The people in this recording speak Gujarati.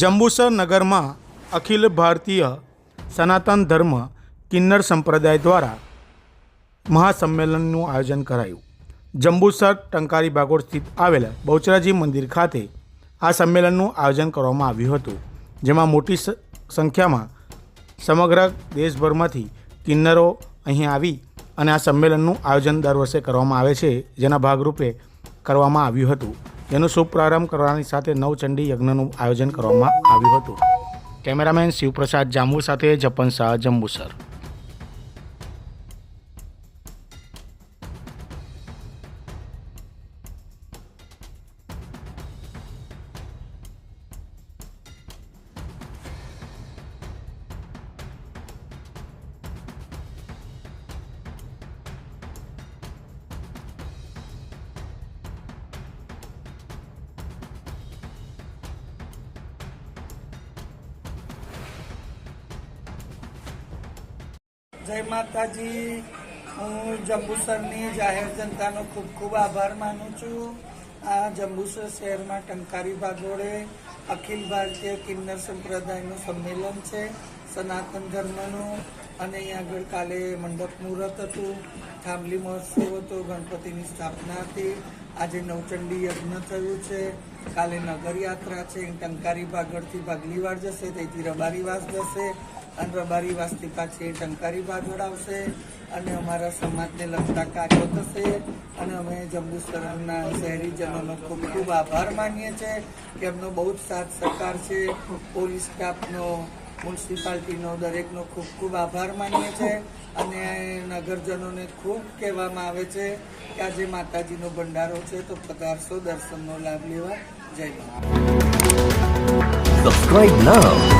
જંબુસર નગરમાં અખિલ ભારતીય સનાતન ધર્મ કિન્નર સંપ્રદાય દ્વારા મહાસંમેલનનું આયોજન કરાયું. જંબુસર ટંકારી બાગોળ સ્થિત આવેલા બહુચરાજી મંદિર ખાતે આ સંમેલનનું આયોજન કરવામાં આવ્યું હતું, જેમાં મોટી સંખ્યામાં સમગ્ર દેશભરમાંથી કિન્નરો અહીં આવી અને આ સંમેલનનું આયોજન દર વર્ષે કરવામાં આવે છે, જેના ભાગરૂપે કરવામાં આવ્યું હતું. જેનો શુભ પ્રારંભ કરવાની સાથે નવચંડી યજ્ઞનું આયોજન કરવામાં આવ્યું હતું. કેમેરામેન શિવપ્રસાદ જાંબુ સાથે જપન શાહ જંબુસર. જય માતાજી. હું જંબુસરની જાહેર જનતાનો ખૂબ ખૂબ આભાર માનું છું. આ જંબુસર શહેરમાં ટંકારી ભાગોળે અખિલ ભારતીય કિન્નર સંપ્રદાયનું સંમેલન છે. સનાતન ધર્મનું અને અહીંયા આગળ કાલે મંડપ મુહૂર્ત હતું. થાંભલી મહોત્સવ હતો, ગણપતિની સ્થાપના હતી. આજે નવચંડી યજ્ઞ થયું છે. કાલે નગરયાત્રા છે. ટંકારી ભાગળથી ભાગલીવાડ જશે તેથી રબારીવાસ જશે. અને રબારી વાસથી પાછી ટંકારી ભાગોળ આવશે અને અમારા સમાજને લગતા કાર્યો થશે અને અમે જંબુસરના શહેરીજનોનો ખૂબ ખૂબ આભાર માનીએ છીએ કે એમનો બહુ જ સાથ સહકાર છે. પોલીસ સ્ટાફનો, મ્યુનિસિપાલિટીનો દરેકનો ખૂબ ખૂબ આભાર માનીએ છીએ અને નગરજનોને ખૂબ કહેવામાં આવે છે કે આજે માતાજીનો ભંડારો છે તો પધારશો, દર્શનનો લાભ લેવા. જય મા. Subscribe now